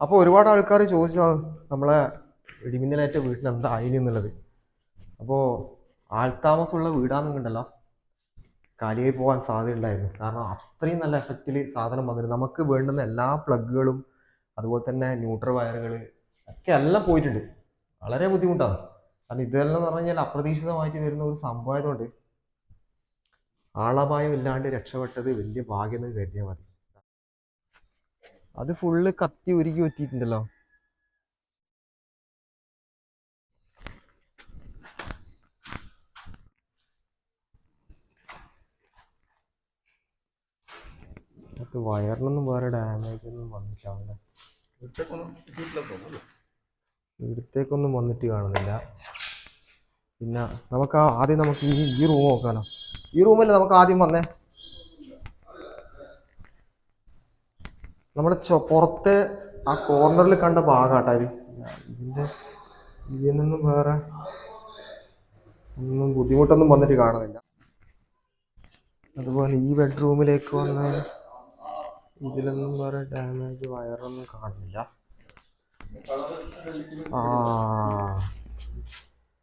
അപ്പോൾ ഒരുപാട് ആൾക്കാർ ചോദിച്ചു നമ്മളെ ഇടിമിന്നലേറ്റ വീട്ടിന് എന്തായിന് എന്നുള്ളത്? അപ്പോൾ ആൾത്താമസമുള്ള വീടാണെന്നുണ്ടല്ലോ കാലിയായി പോകാൻ സാധ്യതയുണ്ടായിരുന്നു. കാരണം അത്രയും നല്ല എഫക്റ്റിൽ സാധനം വന്നിരുന്നു. നമുക്ക് വേണ്ടുന്ന എല്ലാ പ്ലഗുകളും അതുപോലെ തന്നെ ന്യൂട്രൽ വയറുകൾ ഒക്കെ എല്ലാം പോയിട്ടുണ്ട്. വളരെ ബുദ്ധിമുട്ടാണ്. കാരണം ഇതെല്ലാം എന്ന് പറഞ്ഞു കഴിഞ്ഞാൽ അപ്രതീക്ഷിതമായിട്ട് വരുന്ന ഒരു സംഭവമായതുകൊണ്ട് ആളപായം ഇല്ലാണ്ട് രക്ഷപ്പെട്ടത് വലിയ ഭാഗ്യം എന്ന് കരുതിയാൽ മതി. അത് ഫുള്ള് കത്തി ഉരുക്കി പറ്റിയിട്ടുണ്ടല്ലോ വയറിനൊന്നും വേറെ ഡാമേജ് ഒന്നും വന്നിട്ടാവില്ല ഇവിടത്തേക്കൊന്നും വന്നിട്ട് കാണുന്നില്ല. പിന്നെ നമുക്ക് ആദ്യം നമുക്ക് ഈ ഈ റൂം നോക്കാലോ. ഈ റൂമല്ലേ നമുക്ക് ആദ്യം വന്നേ? നമ്മുടെ ചൊ പുറത്തെ ആ കോർണറിൽ കണ്ട ഭാഗാട്ടാ ഇത്. ഇതിന്റെ ഇതിൽ നിന്നും വേറെ ഒന്നും ബുദ്ധിമുട്ടൊന്നും വന്നിട്ട് കാണുന്നില്ല. അതുപോലെ ഈ ബെഡ്റൂമിലേക്ക് വന്ന ഇതിലൊന്നും വേറെ ഡാമേജ് വയറൊന്നും കാണുന്നില്ല. ആ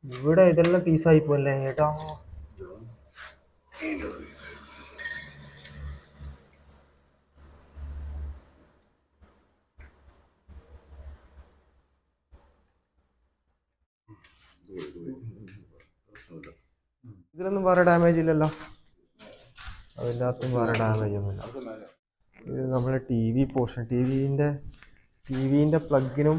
ഇവിടെ ഇതെല്ലാം പീസായി പോലെ ഏട്ടാ? ഇതിലൊന്നും വേറെ ഡാമേജ് ഇല്ലല്ലോ. അതിന്റെ അകത്തും വേറെ ഡാമേജ് ഒന്നുമില്ല. ഇത് നമ്മളെ ടി വി പോർഷൻ ടി വിന്റെ ടി വിന്റെ പ്ലഗിനും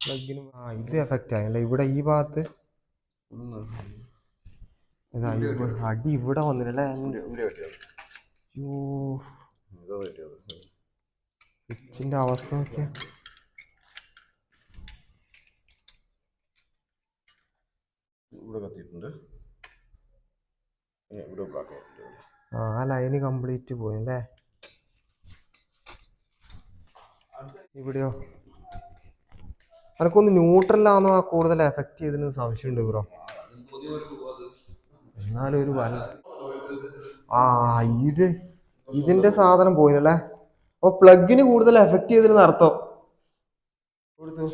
പ്ലഗിനും ആ ഇത് എഫക്റ്റ് ആയല്ലേ? ഇവിടെ ഈ ഭാഗത്ത് ഇതാ അടി ഇവിടെ വന്നിട്ടല്ലേ അയ്യോ സ്വിച്ചിന്റെ അവസ്ഥ നോക്കിയാ. ഇവിടെ കത്തിയിട്ടുണ്ട്. ഇവിടെ ബ്ലാക്ക് ആ ആ ലൈന് കംപ്ലീറ്റ് പോയി അല്ലേ ഇവിടെയോ അനക്കൊന്ന് ന്യൂട്രലാണോ ആ കൂടുതൽ എഫക്റ്റ് ചെയ്തതിന് സംശയമുണ്ട് ബ്രോ. എന്നാലും ഒരു വല ആ ഇത് ഇതിന്റെ സാധനം പോയില്ലേ അപ്പൊ പ്ലഗിന് കൂടുതൽ എഫക്റ്റ് ചെയ്തതിന് അർത്ഥം. കൊടുത്തു.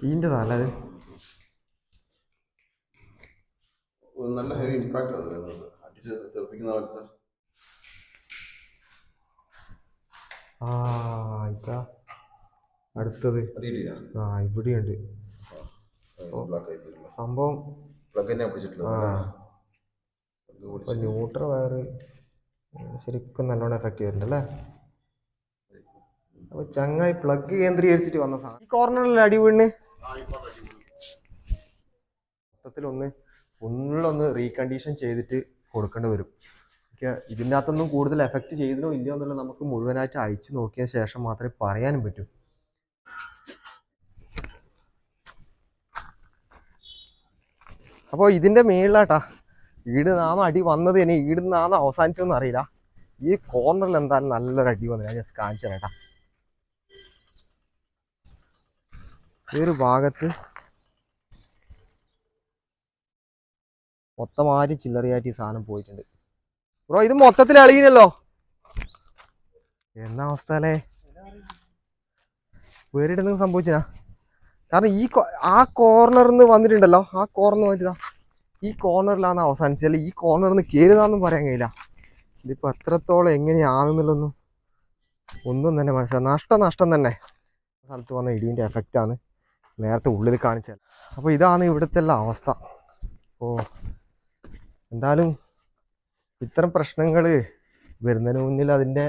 ഇതിന്റെതല്ല തല നല്ല ഹെവി ഇമ്പാക്റ്റ് അത് വരുന്നത് അടിച്ച് തെറിപ്പിക്കുന്ന പോലത്തെ. ആ ഇതാ. അടുത്തത്. ആ ഇവിടെയുണ്ട്. സംഭവം ന്യൂട്രൽ വയർ ശരിക്കും നല്ലോണം എഫക്റ്റ് ചെയ്തിട്ടുണ്ട് അല്ലേ? അപ്പൊ ചങ്ങായി പ്ലഗ് കേന്ദ്രീകരിച്ചിട്ട് വന്ന സാധനം. ഈ കോർണറിൽ അടി വീണ്? മൊത്തത്തിലൊന്ന് ഫുള്ളൊന്ന് റീകണ്ടീഷൻ ചെയ്തിട്ട് കൊടുക്കേണ്ടി വരും. ഇതിനകത്തൊന്നും കൂടുതൽ എഫക്റ്റ് ചെയ്തോ ഇല്ലയോ എന്നുള്ളത് നമുക്ക് മുഴുവനായിട്ട് അയച്ചു നോക്കിയ ശേഷം മാത്രമേ പറയാനും പറ്റൂ. അപ്പോൾ ഇതിന്റെ മേളിലാട്ടാ ഈട് നാന്ന് അടി വന്നത് ഇനി ഈട് നാന്ന് അവസാനിച്ചതെന്ന് അറിയില്ല. ഈ കോർണറിൽ എന്തായാലും നല്ലൊരു അടി വന്നു. ഞാൻ ജസ്റ്റ് കാണിച്ചു തരാം ഈ ഒരു ഭാഗത്ത് മൊത്തമാര് ചില്ലറിയായിട്ട് ഈ സാധനം പോയിട്ടുണ്ട്. ബ്രോ ഇത് മൊത്തത്തിൽ അളിയിനല്ലോ. എന്ന അവസ്ഥ അല്ലേ? വേറെ എന്തെങ്കിലും സംഭവിച്ചാ കാരണം ഈ ആ കോർണറിൽ നിന്ന് വന്നിട്ടുണ്ടല്ലോ. ആ കോർണർ പോയിട്ടാ ഈ കോർണറിലാണ് അവസാനിച്ചത്. ഈ കോർണറിൽ നിന്ന് പറയാൻ കഴിയില്ല. ഇതിപ്പോ എത്രത്തോളം എങ്ങനെയാണെന്നുള്ളൊന്നും ഒന്നും തന്നെ മനസ്സിലാവും നഷ്ടം നഷ്ടം തന്നെ. സ്ഥലത്ത് വന്ന ഇടീന്റെ എഫക്റ്റാണ് നേരത്തെ ഉള്ളിൽ കാണിച്ചാൽ അപ്പോൾ ഇതാണ് ഇവിടുത്തെ എല്ലാം അവസ്ഥ. അപ്പോൾ എന്തായാലും ഇത്തരം പ്രശ്നങ്ങൾ വരുന്നതിന് മുന്നിൽ അതിന്റെ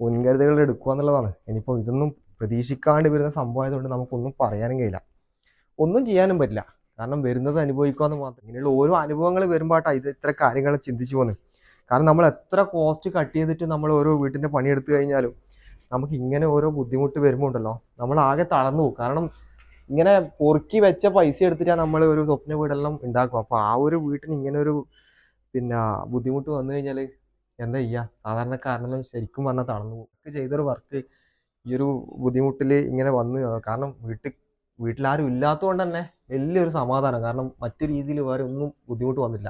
മുൻകരുതലുകൾ എടുക്കുക എന്നുള്ളതാണ്. ഇനിയിപ്പോൾ ഇതൊന്നും പ്രതീക്ഷിക്കാണ്ട് വരുന്ന സംഭവമായതുകൊണ്ട് നമുക്കൊന്നും പറയാനും കഴിയില്ല. ഒന്നും ചെയ്യാനും പറ്റില്ല. കാരണം വരുന്നത് അനുഭവിക്കാമെന്ന് മാത്രം. ഇങ്ങനെയുള്ള ഓരോ അനുഭവങ്ങൾ വരുമ്പോഴാണ് ഇത് ഇത്ര കാര്യങ്ങൾ ചിന്തിച്ചു പോകുന്നത് കാരണം നമ്മൾ എത്ര കോസ്റ്റ് കട്ട് ചെയ്തിട്ട് നമ്മൾ ഓരോ വീട്ടിന്റെ പണിയെടുത്തു കഴിഞ്ഞാലും നമുക്ക് ഇങ്ങനെ ഓരോ ബുദ്ധിമുട്ട് വരുമ്പോൾ ഉണ്ടല്ലോ നമ്മൾ ആകെ തളർന്നു പോകും. കാരണം ഇങ്ങനെ പൊറുക്കി വെച്ച പൈസ എടുത്തിട്ടാണ് നമ്മൾ ഒരു സ്വപ്ന വീടെല്ലാം ഉണ്ടാക്കുക അപ്പോൾ ആ ഒരു വീട്ടിന് ഇങ്ങനെ ഒരു പിന്നെ ബുദ്ധിമുട്ട് വന്നു കഴിഞ്ഞാൽ എന്താ ചെയ്യുക സാധാരണക്കാരനെല്ലാം ശരിക്കും പറഞ്ഞാൽ തളർന്നു പോകും. ചെയ്തൊരു വർക്ക് ഈ ഒരു ബുദ്ധിമുട്ടിൽ ഇങ്ങനെ വന്നു കാരണം വീട്ടിൽ വീട്ടിലാരും ഇല്ലാത്തതുകൊണ്ട് തന്നെ വലിയൊരു സമാധാനം. കാരണം മറ്റു രീതിയിൽ വേറെ ഒന്നും ബുദ്ധിമുട്ട് വന്നില്ല.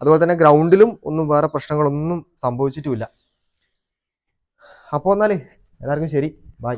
അതുപോലെ തന്നെ ഗ്രൗണ്ടിലും ഒന്നും വേറെ പ്രശ്നങ്ങളൊന്നും സംഭവിച്ചിട്ടുമില്ല. അപ്പോൾ എന്നാൽ എല്ലാവർക്കും ശരി. ബൈ.